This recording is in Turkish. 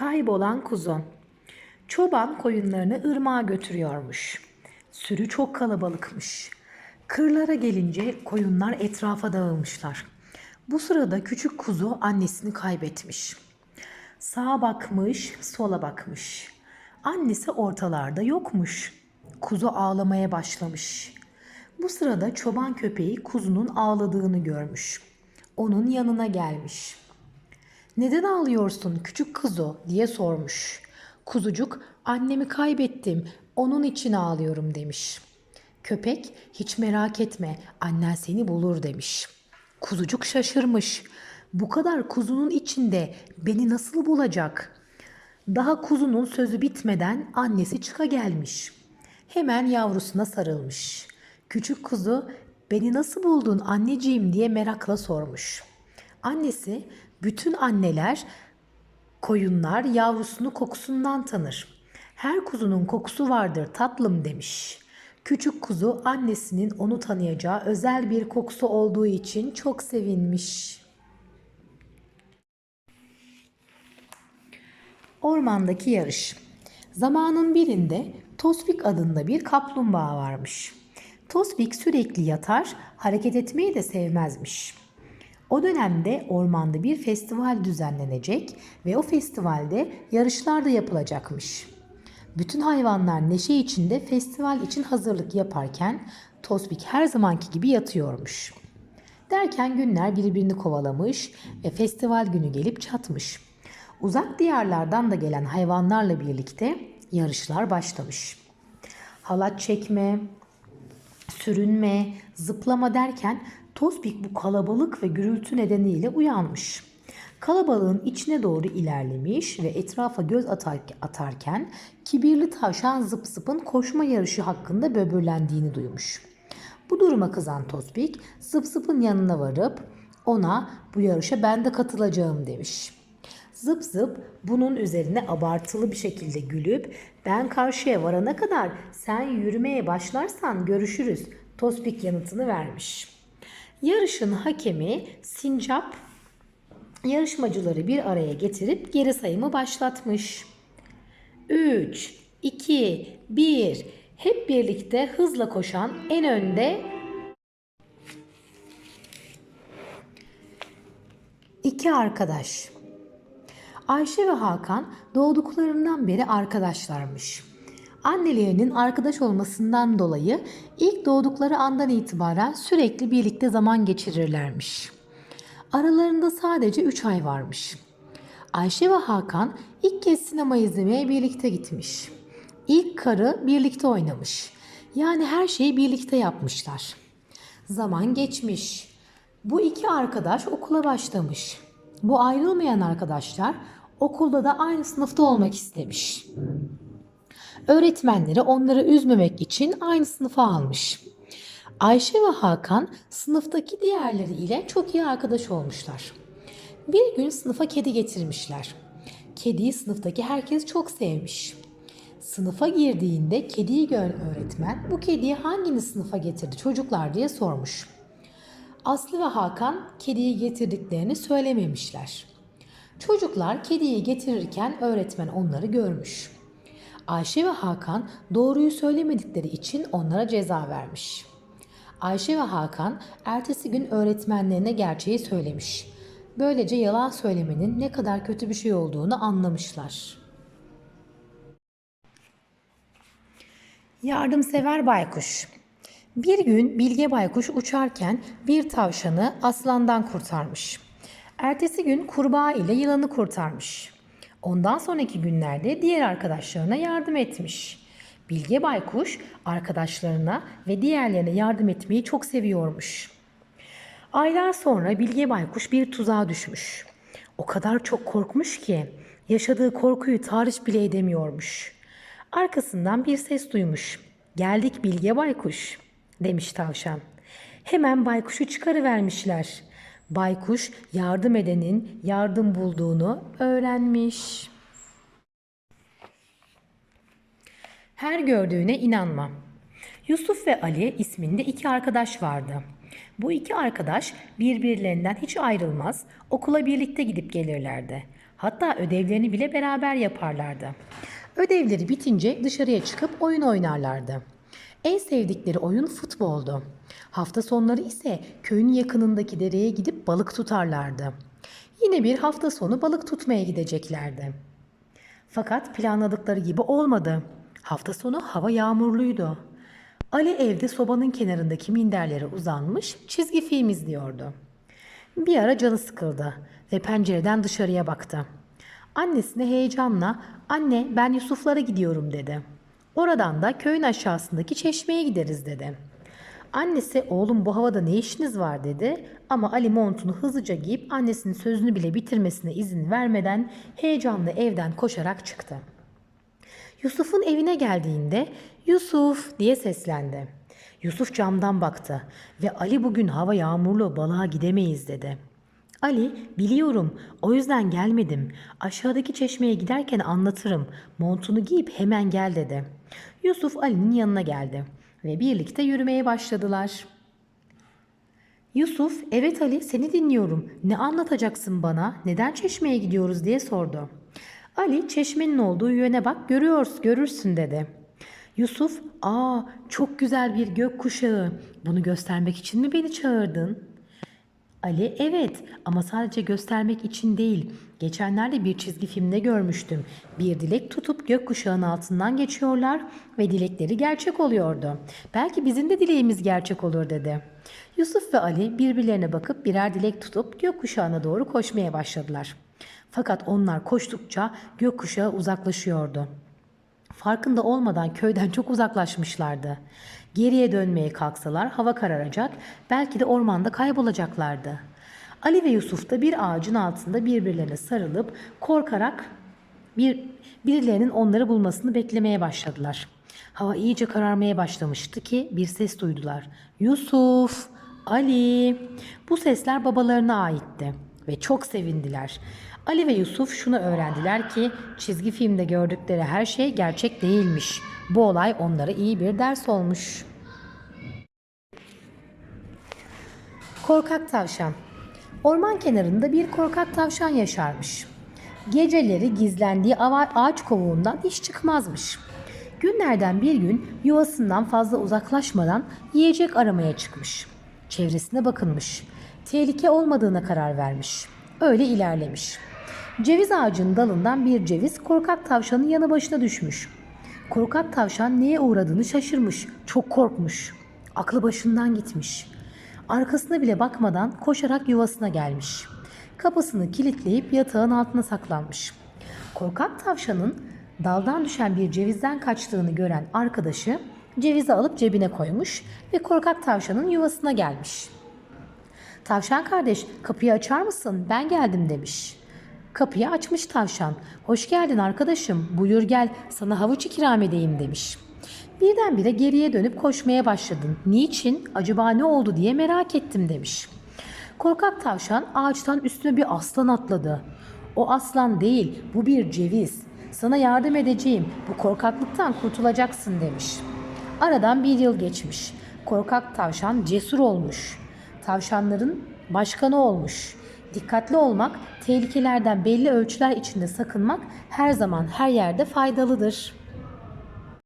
Kaybolan kuzu. Çoban koyunlarını ırmağa götürüyormuş. Sürü çok kalabalıkmış. Kırlara gelince koyunlar etrafa dağılmışlar. Bu sırada küçük kuzu annesini kaybetmiş. Sağa bakmış, sola bakmış. Annesi ortalarda yokmuş. Kuzu ağlamaya başlamış. Bu sırada çoban köpeği kuzunun ağladığını görmüş. Onun yanına gelmiş. Neden ağlıyorsun küçük kuzu diye sormuş. Kuzucuk annemi kaybettim onun için ağlıyorum demiş. Köpek hiç merak etme annen seni bulur demiş. Kuzucuk şaşırmış. Bu kadar kuzunun içinde beni nasıl bulacak? Daha kuzunun sözü bitmeden annesi çıka gelmiş. Hemen yavrusuna sarılmış. Küçük kuzu beni nasıl buldun anneciğim diye merakla sormuş. Annesi bütün anneler koyunlar yavrusunu kokusundan tanır. Her kuzunun kokusu vardır tatlım demiş. Küçük kuzu annesinin onu tanıyacağı özel bir kokusu olduğu için çok sevinmiş. Ormandaki yarış. Zamanın birinde Tosbik adında bir kaplumbağa varmış. Tosbik sürekli yatar, hareket etmeyi de sevmezmiş. O dönemde ormanda bir festival düzenlenecek ve o festivalde yarışlar da yapılacakmış. Bütün hayvanlar neşe içinde festival için hazırlık yaparken Tosbik her zamanki gibi yatıyormuş. Derken günler birbirini kovalamış ve festival günü gelip çatmış. Uzak diyarlardan da gelen hayvanlarla birlikte yarışlar başlamış. Halat çekme, sürünme, zıplama derken Tosbik bu kalabalık ve gürültü nedeniyle uyanmış. Kalabalığın içine doğru ilerlemiş ve etrafa göz atar, atarken kibirli tavşan zıp zıpın koşma yarışı hakkında böbürlendiğini duymuş. Bu duruma kızan Tosbik zıp zıpın yanına varıp ona bu yarışa ben de katılacağım demiş. Zıp zıp bunun üzerine abartılı bir şekilde gülüp ben karşıya varana kadar sen yürümeye başlarsan görüşürüz Tospik yanıtını vermiş. Yarışın hakemi Sincap yarışmacıları bir araya getirip geri sayımı başlatmış. 3, 2, 1 hep birlikte hızla koşan en önde iki arkadaş. Ayşe ve Hakan doğduklarından beri arkadaşlarmış. Annelerinin arkadaş olmasından dolayı ilk doğdukları andan itibaren sürekli birlikte zaman geçirirlermiş. Aralarında sadece 3 ay varmış. Ayşe ve Hakan ilk kez sinema izlemeye birlikte gitmiş. İlk karı birlikte oynamış. Yani her şeyi birlikte yapmışlar. Zaman geçmiş. Bu iki arkadaş okula başlamış. Bu ayrılmayan arkadaşlar okulda da aynı sınıfta olmak istemiş. Öğretmenleri onları üzmemek için aynı sınıfa almış. Ayşe ve Hakan sınıftaki diğerleri ile çok iyi arkadaş olmuşlar. Bir gün sınıfa kedi getirmişler. Kediyi sınıftaki herkes çok sevmiş. Sınıfa girdiğinde kediyi gören öğretmen bu kediyi hanginiz sınıfa getirdi çocuklar diye sormuş. Aslı ve Hakan kediyi getirdiklerini söylememişler. Çocuklar kediyi getirirken öğretmen onları görmüş. Ayşe ve Hakan doğruyu söylemedikleri için onlara ceza vermiş. Ayşe ve Hakan ertesi gün öğretmenlerine gerçeği söylemiş. Böylece yalan söylemenin ne kadar kötü bir şey olduğunu anlamışlar. Yardımsever baykuş. Bir gün Bilge Baykuş uçarken bir tavşanı aslandan kurtarmış. Ertesi gün kurbağa ile yılanı kurtarmış. Ondan sonraki günlerde diğer arkadaşlarına yardım etmiş. Bilge Baykuş arkadaşlarına ve diğerlerine yardım etmeyi çok seviyormuş. Aylar sonra Bilge Baykuş bir tuzağa düşmüş. O kadar çok korkmuş ki yaşadığı korkuyu tarif bile edemiyormuş. Arkasından bir ses duymuş. Geldik Bilge Baykuş demiş tavşan. Hemen baykuşu çıkarıvermişler. Baykuş yardım edenin yardım bulduğunu öğrenmiş. Her gördüğüne inanma. Yusuf ve Ali isminde iki arkadaş vardı. Bu iki arkadaş birbirlerinden hiç ayrılmaz, okula birlikte gidip gelirlerdi. Hatta ödevlerini bile beraber yaparlardı. Ödevleri bitince dışarıya çıkıp oyun oynarlardı. En sevdikleri oyun futboldu. Hafta sonları ise köyün yakınındaki dereye gidip balık tutarlardı. Yine bir hafta sonu balık tutmaya gideceklerdi. Fakat planladıkları gibi olmadı. Hafta sonu hava yağmurluydu. Ali evde sobanın kenarındaki minderlere uzanmış çizgi film izliyordu. Bir ara canı sıkıldı ve pencereden dışarıya baktı. Annesine heyecanla "Anne, ben Yusuf'lara gidiyorum." dedi. Oradan da köyün aşağısındaki çeşmeye gideriz dedi. Annesi "Oğlum bu havada ne işiniz var?" dedi ama Ali montunu hızlıca giyip annesinin sözünü bile bitirmesine izin vermeden heyecanla evden koşarak çıktı. Yusuf'un evine geldiğinde Yusuf diye seslendi. Yusuf camdan baktı ve Ali bugün hava yağmurlu balığa gidemeyiz dedi. Ali biliyorum o yüzden gelmedim. Aşağıdaki çeşmeye giderken anlatırım. Montunu giyip hemen gel dedi. Yusuf Ali'nin yanına geldi ve birlikte yürümeye başladılar. Yusuf, evet Ali seni dinliyorum. Ne anlatacaksın bana? Neden çeşmeye gidiyoruz diye sordu. Ali çeşmenin olduğu yöne bak görüyoruz, görürsün dedi. Yusuf, aa çok güzel bir gök kuşağı. Bunu göstermek için mi beni çağırdın? Ali, evet ama sadece göstermek için değil. Geçenlerde bir çizgi filmde görmüştüm. Bir dilek tutup gökkuşağının altından geçiyorlar ve dilekleri gerçek oluyordu. Belki bizim de dileğimiz gerçek olur dedi. Yusuf ve Ali birbirlerine bakıp birer dilek tutup gökkuşağına doğru koşmaya başladılar. Fakat onlar koştukça gökkuşağı uzaklaşıyordu. Farkında olmadan köyden çok uzaklaşmışlardı. Geriye dönmeye kalksalar hava kararacak, belki de ormanda kaybolacaklardı. Ali ve Yusuf da bir ağacın altında birbirlerine sarılıp korkarak bir birilerinin onları bulmasını beklemeye başladılar. Hava iyice kararmaya başlamıştı ki bir ses duydular. Yusuf, Ali. Bu sesler babalarına aitti ve çok sevindiler. Ali ve Yusuf şunu öğrendiler ki çizgi filmde gördükleri her şey gerçek değilmiş. Bu olay onlara iyi bir ders olmuş. Korkak tavşan. Orman kenarında bir korkak tavşan yaşarmış. Geceleri gizlendiği ağaç kovuğundan hiç çıkmazmış. Günlerden bir gün yuvasından fazla uzaklaşmadan yiyecek aramaya çıkmış. Çevresine bakınmış. Tehlike olmadığına karar vermiş. Öyle ilerlemiş. Ceviz ağacının dalından bir ceviz korkak tavşanın yanı başına düşmüş. Korkak tavşan neye uğradığını şaşırmış. Çok korkmuş. Aklı başından gitmiş. Arkasına bile bakmadan koşarak yuvasına gelmiş. Kapısını kilitleyip yatağın altına saklanmış. Korkak tavşanın daldan düşen bir cevizden kaçtığını gören arkadaşı cevizi alıp cebine koymuş ve korkak tavşanın yuvasına gelmiş. Tavşan kardeş kapıyı açar mısın? Ben geldim demiş. Kapıyı açmış tavşan. Hoş geldin arkadaşım. Buyur gel sana havuç ikram edeyim demiş. Birdenbire geriye dönüp koşmaya başladın. Niçin? Acaba ne oldu diye merak ettim demiş. Korkak tavşan ağaçtan üstüne bir aslan atladı. O aslan değil, bu bir ceviz. Sana yardım edeceğim. Bu korkaklıktan kurtulacaksın demiş. Aradan bir yıl geçmiş. Korkak tavşan cesur olmuş. Tavşanların başkanı olmuş. Dikkatli olmak, tehlikelerden belli ölçüler içinde sakınmak her zaman her yerde faydalıdır.